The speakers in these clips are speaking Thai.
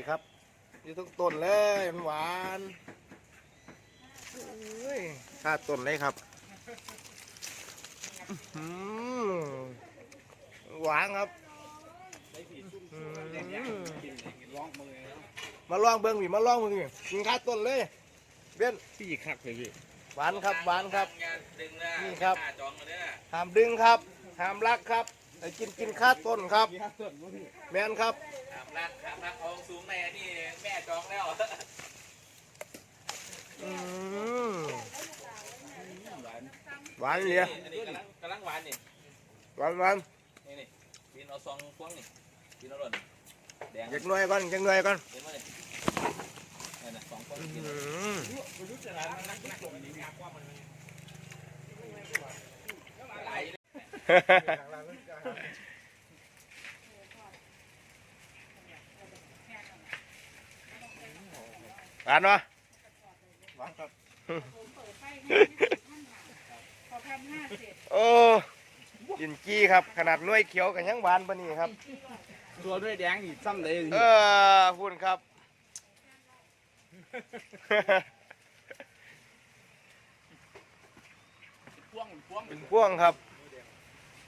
นี่ครับอยู่ทุกต้นเลยมันหวานเอ้ยค่าต้นเลยครับอื้อหือหวานครับอื้อหือมาลองเบิ้งพี่มาลองเบิ้งพี่กินค่าต้นเลยเบี้ยนพี่คักเลยพี่หวานครับหวานครับดึงนะนี่ครับหาจองมาเด้อห้ามดึงครับห้ามรักครับ ไอ้กินกินค่าต้นครับพี่คักต้นวะพี่แมนครับหามรักหามรักเอาสูงในอันนี้แม่จองแล้วอืมหวานเลยอันนี้กำลังกำลังหวานนี่หวานหวานนี่นี่บินเอาซองพวงนี่บินเอาหล่นแดงอยากหน่อยก่อนอยากหน่อยก่อนเห็นไหมนี่นี่นะสองพวงอืกินมไหล หวานวะหวานครับพอพันห้าเสร็จโอ้กินกี้ครับ ขนาดหน่วยเขียวกันยังหวานปะนี่ครับ ตัวด้วยแดงนี่ซ้ำเลยเออพูดครับพวงพวงเป็นพ่วงครับ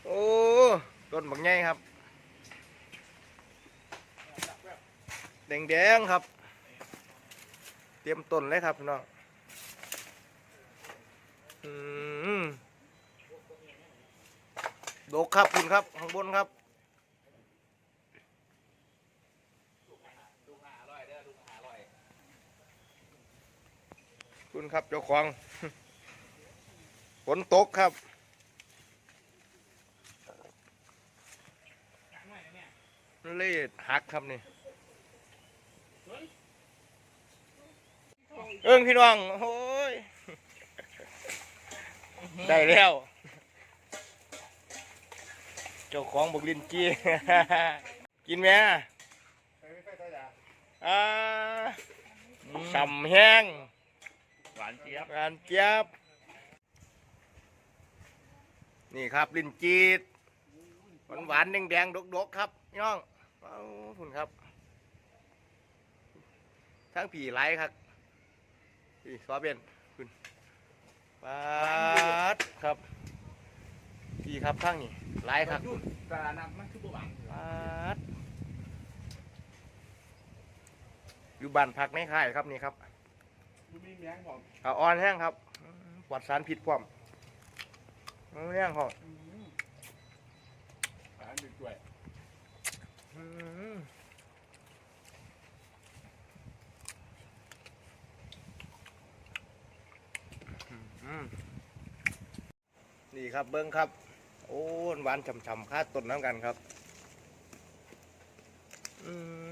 โอ้ต้นบักใหญ่ครับแดงแดงๆครับ เตรียมต้นเลยครับพี่น้องอืมดกครับคุณครับข้างบนครับคุณครับเจ้าของฝนตกครับเลยหักครับนี่ เอิ้งพี่น้องโอ้ยได้แล้ว เจ้าของบกลินจีกินไหมอ่าฉ่ำแห้งหวานเจี๊ยบงานเจี๊ยบ นี่ครับลิ้นจีดหวานหวานๆแดงๆดกๆครับพี่น้องเอาคุณครับ ทั้งผีไหลครับ พี่ซอเบียนคุณปาดครับพี่ครับทั้งนี่ไหลครับตลาดนัดมันคือบ่หวานปาดอยู่บ้านพักในค่ายครับนี่ครับมันมีแมงผมเอาอ่อนแห้งครับปลอดสารพิษพร้อมแห้งของหวานด้วย นี่ครับเบิ้งครับ โอ้หวานฉ่ำๆค่าต้นน้ำกันครับ อืม